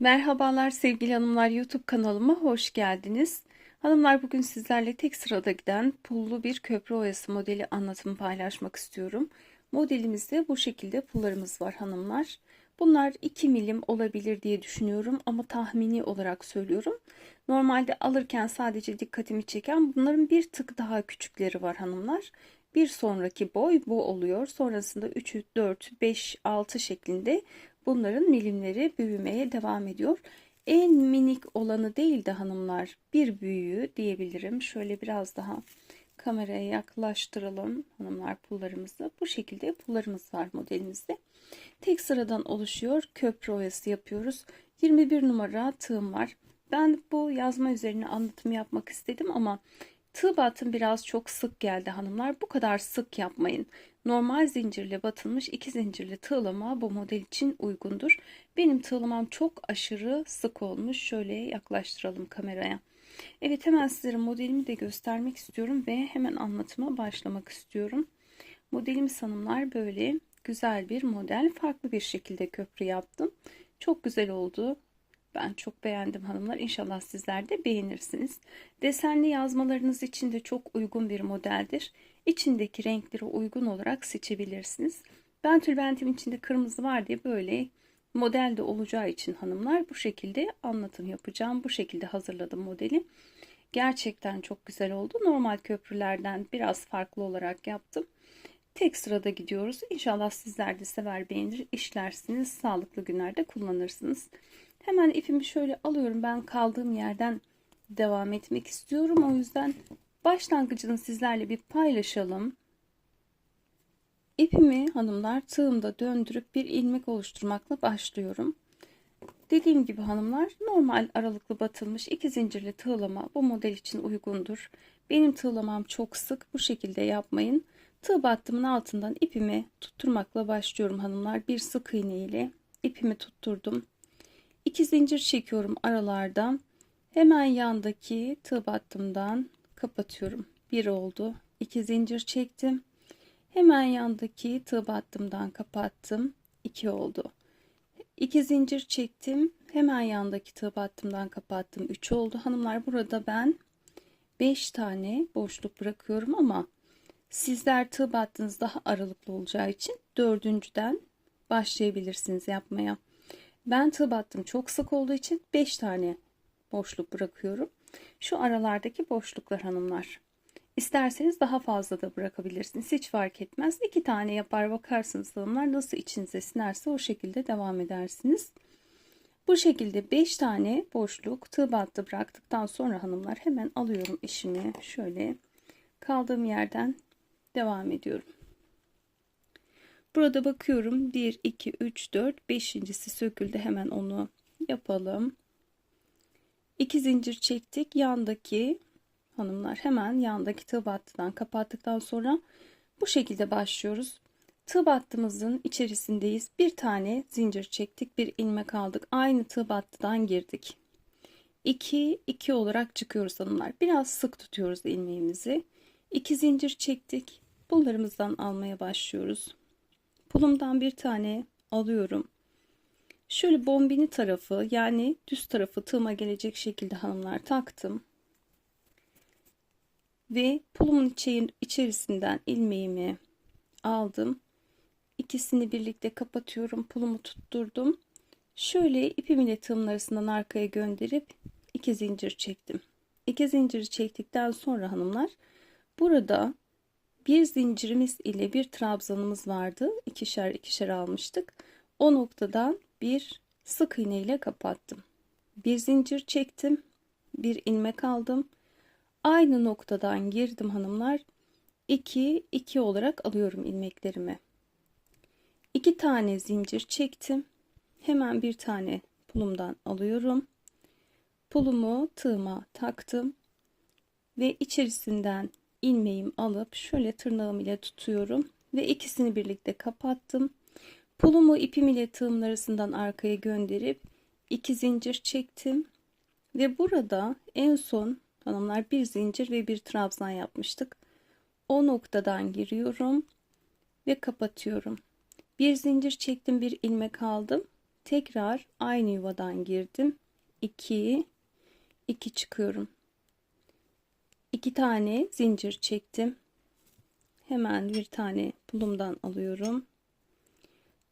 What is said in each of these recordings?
Merhabalar sevgili hanımlar YouTube kanalıma hoş geldiniz. Hanımlar bugün sizlerle tek sırada giden pullu bir köprü oyası modeli anlatımı paylaşmak istiyorum. Modelimizde bu şekilde pullarımız var hanımlar. Bunlar 2 milim olabilir diye düşünüyorum ama tahmini olarak söylüyorum. Normalde alırken sadece dikkatimi çeken bunların bir tık daha küçükleri var hanımlar. Bir sonraki boy bu oluyor. Sonrasında 3, 4, 5, 6 şeklinde bunların milimleri büyümeye devam ediyor. En minik olanı değil de hanımlar bir büyüğü diyebilirim. Şöyle biraz daha kameraya yaklaştıralım hanımlar pullarımızı. Bu şekilde pullarımız var modelimizde. Tek sıradan oluşuyor. Köprü oyası yapıyoruz. 21 numara tığım var. Ben bu yazma üzerine anlatım yapmak istedim ama tığ batım biraz çok sık geldi hanımlar. Bu kadar sık yapmayın. Normal zincirle batılmış iki zincirli tığlama bu model için uygundur. Benim tığlamam çok aşırı sık olmuş. Şöyle yaklaştıralım kameraya. Evet hemen sizlere modelimi de göstermek istiyorum ve hemen anlatıma başlamak istiyorum. Modelimiz hanımlar böyle güzel bir model. Farklı bir şekilde köprü yaptım. Çok güzel oldu. Ben çok beğendim hanımlar. İnşallah sizler de beğenirsiniz. Desenli yazmalarınız için de çok uygun bir modeldir. İçindeki renklere uygun olarak seçebilirsiniz. Ben tülbentimin içinde kırmızı var diye böyle modelde olacağı için hanımlar bu şekilde anlatım yapacağım. Bu şekilde hazırladım modeli. Gerçekten çok güzel oldu. Normal köprülerden biraz farklı olarak yaptım. Tek sırada gidiyoruz. İnşallah sizler de sever beğenir, işlersiniz. Sağlıklı günlerde kullanırsınız. Hemen ipimi şöyle alıyorum. Ben kaldığım yerden devam etmek istiyorum. O yüzden başlangıcını sizlerle bir paylaşalım. İpimi hanımlar tığımda döndürüp bir ilmek oluşturmakla başlıyorum. Dediğim gibi hanımlar normal aralıklı batılmış iki zincirli tığlama bu model için uygundur. Benim tığlamam çok sık bu şekilde yapmayın. Tığ battımın altından ipimi tutturmakla başlıyorum hanımlar. Bir sık iğne ile ipimi tutturdum. 2 zincir çekiyorum aralardan. Hemen yandaki tığ battımdan kapatıyorum. 1 oldu. 2 zincir çektim. Hemen yandaki tığ battımdan kapattım. 2 oldu. 2 zincir çektim. Hemen yandaki tığ battımdan kapattım. 3 oldu. Hanımlar burada ben 5 tane boşluk bırakıyorum ama sizler tığ battınız daha aralıklı olacağı için dördüncüden başlayabilirsiniz yapmaya. Ben tığ battım çok sık olduğu için 5 tane boşluk bırakıyorum. Şu aralardaki boşluklar hanımlar. İsterseniz daha fazla da bırakabilirsiniz. Hiç fark etmez. 2 tane yapar bakarsınız hanımlar nasıl içinize sinerse o şekilde devam edersiniz. Bu şekilde 5 tane boşluk tığ battı bıraktıktan sonra hanımlar hemen alıyorum işimi. Şöyle kaldığım yerden devam ediyorum. Burada bakıyorum 1 2 3 4 5.si söküldü hemen onu yapalım. 2 zincir çektik yandaki hanımlar hemen yandaki tığ battıdan kapattıktan sonra bu şekilde başlıyoruz. Tığ battımızın içerisindeyiz. Bir tane zincir çektik, bir ilmek aldık. Aynı tığ battıdan girdik. 2 2 olarak çıkıyoruz hanımlar. Biraz sık tutuyoruz ilmeğimizi. 2 zincir çektik. Pullarımızdan almaya başlıyoruz. Pulumdan bir tane alıyorum. Şöyle bombini tarafı yani düz tarafı tığıma gelecek şekilde hanımlar taktım. Ve pulumun içerisinden ilmeğimi aldım. İkisini birlikte kapatıyorum. Pulumu tutturdum. Şöyle ipim ile tığımın arasından arkaya gönderip iki zincir çektim. İki zincir çektikten sonra hanımlar burada bir zincirimiz ile bir trabzanımız vardı. İkişer ikişer almıştık. O noktadan bir sık iğne ile kapattım. Bir zincir çektim. Bir ilmek aldım. Aynı noktadan girdim hanımlar. 2 2 olarak alıyorum ilmeklerimi. 2 tane zincir çektim. Hemen bir tane pulumdan alıyorum. Pulumu tığıma taktım ve içerisinden ilmeğimi alıp şöyle tırnağım ile tutuyorum ve ikisini birlikte kapattım. Pulumu ipim ile tığımın arasından arkaya gönderip iki zincir çektim ve burada en son hanımlar bir zincir ve bir trabzan yapmıştık. O noktadan giriyorum ve kapatıyorum. Bir zincir çektim, bir ilmek aldım. Tekrar aynı yuvadan girdim. 2 2 çıkıyorum. 2 tane zincir çektim. Hemen bir tane pulumdan alıyorum.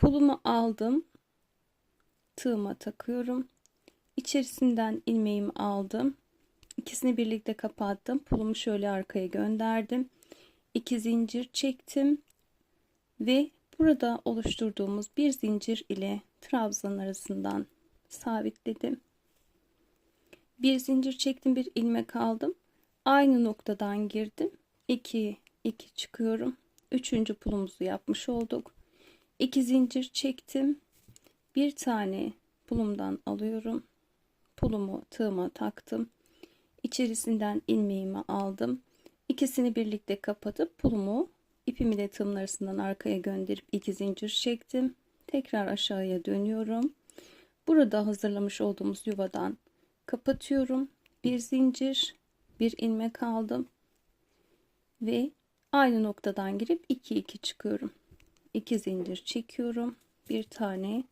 Pulumu aldım. Tığıma takıyorum. İçerisinden ilmeğimi aldım. İkisini birlikte kapattım. Pulumu şöyle arkaya gönderdim. 2 zincir çektim ve burada oluşturduğumuz bir zincir ile trabzan arasından sabitledim. Bir zincir çektim, bir ilmek aldım. Aynı noktadan girdim. 2 2 çıkıyorum. Üçüncü pulumuzu yapmış olduk. 2 zincir çektim. Bir tane pulumdan alıyorum. Pulumu tığıma taktım. İçerisinden ilmeğimi aldım. İkisini birlikte kapatıp pulumu ipimi de tığımın arasından arkaya gönderip iki zincir çektim. Tekrar aşağıya dönüyorum. Burada hazırlamış olduğumuz yuvadan kapatıyorum. Bir zincir, bir ilmek aldım ve aynı noktadan girip 2 2 çıkıyorum. 2 zincir çekiyorum. Bir tane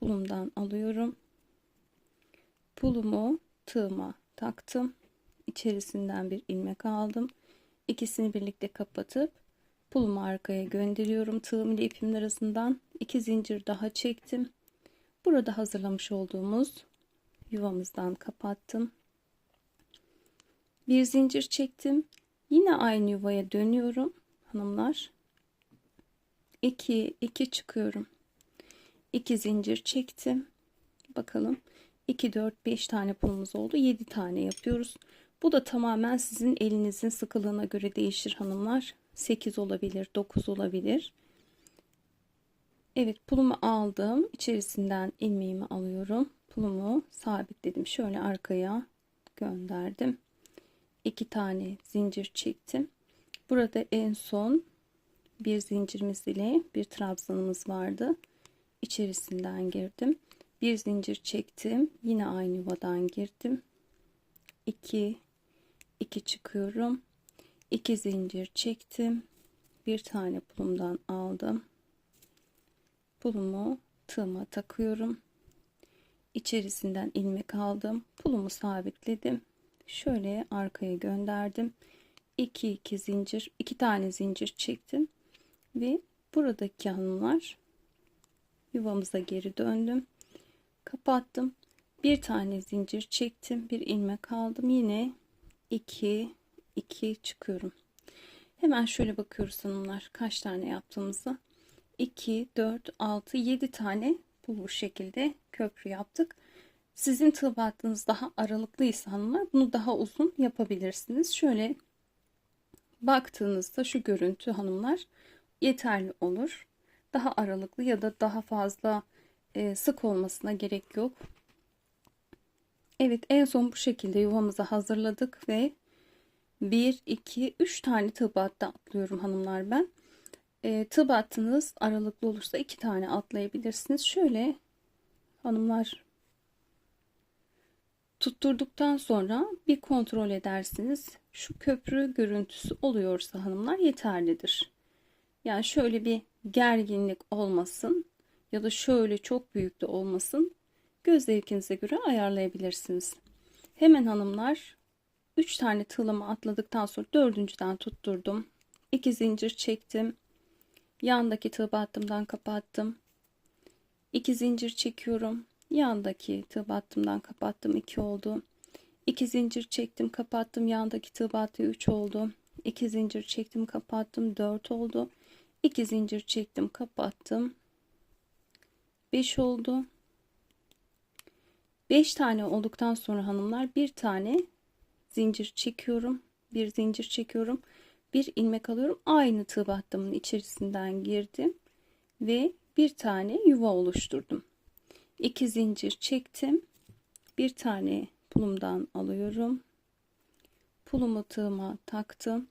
pulumdan alıyorum. Pulumu tığıma taktım. İçerisinden bir ilmek aldım. İkisini birlikte kapatıp pulumu arkaya gönderiyorum. Tığım ile ipimin arasından iki zincir daha çektim. Burada hazırlamış olduğumuz yuvamızdan kapattım. Bir zincir çektim. Yine aynı yuvaya dönüyorum hanımlar. 2 2 çıkıyorum. 2 zincir çektim. Bakalım 2 4 5 tane pulumuz oldu. 7 tane yapıyoruz. Bu da tamamen sizin elinizin sıkılığına göre değişir hanımlar. 8 olabilir, 9 olabilir. Evet pulumu aldım. İçerisinden ilmeğimi alıyorum. Pulumu sabitledim. Şöyle arkaya gönderdim. 2 tane zincir çektim. Burada en son bir zincirimiz ile bir trabzanımız vardı. İçerisinden girdim. Bir zincir çektim. Yine aynı yuvadan girdim. 2 2 çıkıyorum. 2 zincir çektim. Bir tane pulumdan aldım. Pulumu tığıma takıyorum. İçerisinden ilmek aldım. Pulumu sabitledim. Şöyle arkaya gönderdim. 2 2 zincir, 2 tane zincir çektim ve buradaki hanımlar yuvamıza geri döndüm. Kapattım. Bir tane zincir çektim. Bir ilmek aldım. Yine 2 2 çıkıyorum. Hemen şöyle bakıyoruz hanımlar kaç tane yaptığımızı. 2 4 6 7 tane bu şekilde köprü yaptık. Sizin tığ battığınız daha aralıklıysa hanımlar bunu daha uzun yapabilirsiniz. Şöyle baktığınızda şu görüntü hanımlar yeterli olur. Daha aralıklı ya da daha fazla e, sık olmasına gerek yok. Evet en son bu şekilde yuvamızı hazırladık ve 1, 2, 3 tane tığ battı atlıyorum hanımlar ben. E, tığ battınız aralıklı olursa 2 tane atlayabilirsiniz. Şöyle hanımlar tutturduktan sonra bir kontrol edersiniz. Şu köprü görüntüsü oluyorsa hanımlar yeterlidir. Yani şöyle bir gerginlik olmasın ya da şöyle çok büyük de olmasın. Göz zevkinize göre ayarlayabilirsiniz. Hemen hanımlar 3 tane tığlama atladıktan sonra dördüncüden tutturdum. 2 zincir çektim. Yandaki tığ battımdan kapattım. 2 zincir çekiyorum. Yandaki tığ battımdan kapattım 2 oldu. 2 zincir çektim kapattım. Yandaki tığ battı 3 oldu. 2 zincir çektim kapattım 4 oldu. 2 zincir çektim kapattım 5 oldu. 5 tane olduktan sonra hanımlar bir tane zincir çekiyorum. Bir zincir çekiyorum. Bir ilmek alıyorum. Aynı tığ battımın içerisinden girdim ve bir tane yuva oluşturdum. 2 zincir çektim. Bir tane pulumdan alıyorum. Pulumu tığıma taktım.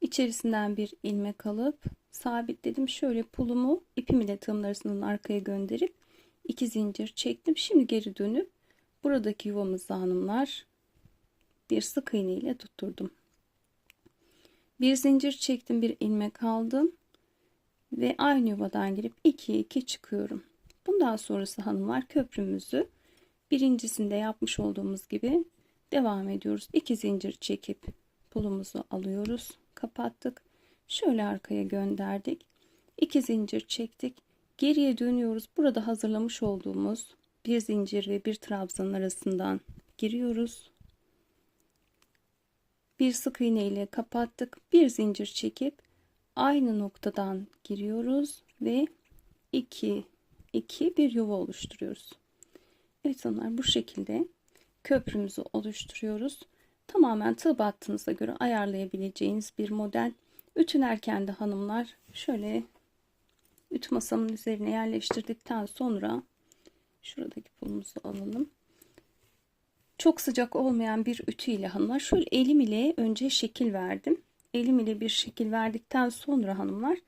İçerisinden bir ilmek alıp sabitledim. Şöyle pulumu ipim ile tığımın arasından arkaya gönderip iki zincir çektim. Şimdi geri dönüp buradaki yuvamızı hanımlar bir sık iğne ile tutturdum. Bir zincir çektim, bir ilmek aldım ve aynı yuvadan girip 2 2 çıkıyorum. Bundan sonrası hanımlar köprümüzü birincisinde yapmış olduğumuz gibi devam ediyoruz. 2 zincir çekip pulumuzu alıyoruz. Kapattık. Şöyle arkaya gönderdik. 2 zincir çektik. Geriye dönüyoruz. Burada hazırlamış olduğumuz bir zincir ve bir trabzanın arasından giriyoruz. Bir sık iğne ile kapattık. Bir zincir çekip aynı noktadan giriyoruz ve 2 2 bir yuva oluşturuyoruz. Evet hanımlar bu şekilde köprümüzü oluşturuyoruz. Tamamen tığ battığınıza göre ayarlayabileceğiniz bir model. Ütülerken de hanımlar şöyle ütü masamın üzerine yerleştirdikten sonra şuradaki pulumuzu alalım. Çok sıcak olmayan bir ütü ile hanımlar şöyle elim ile önce şekil verdim. Elim ile bir şekil verdikten sonra hanımlar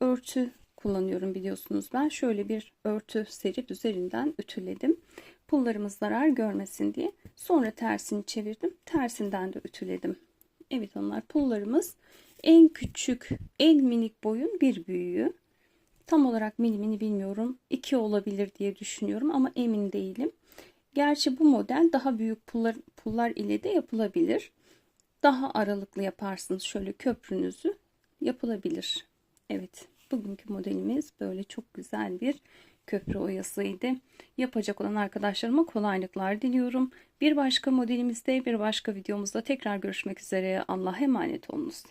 örtü kullanıyorum biliyorsunuz ben. Şöyle bir örtü serip üzerinden ütüledim. Pullarımız zarar görmesin diye. Sonra tersini çevirdim. Tersinden de ütüledim. Evet onlar pullarımız en küçük, en minik boyun bir büyüğü. Tam olarak milimini bilmiyorum. 2 olabilir diye düşünüyorum ama emin değilim. Gerçi bu model daha büyük pullar, pullar ile de yapılabilir. Daha aralıklı yaparsınız şöyle köprünüzü yapılabilir. Evet bugünkü modelimiz böyle çok güzel bir köprü oyasıydı. Yapacak olan arkadaşlarıma kolaylıklar diliyorum. Bir başka modelimizde bir başka videomuzda tekrar görüşmek üzere. Allah'a emanet olunuz.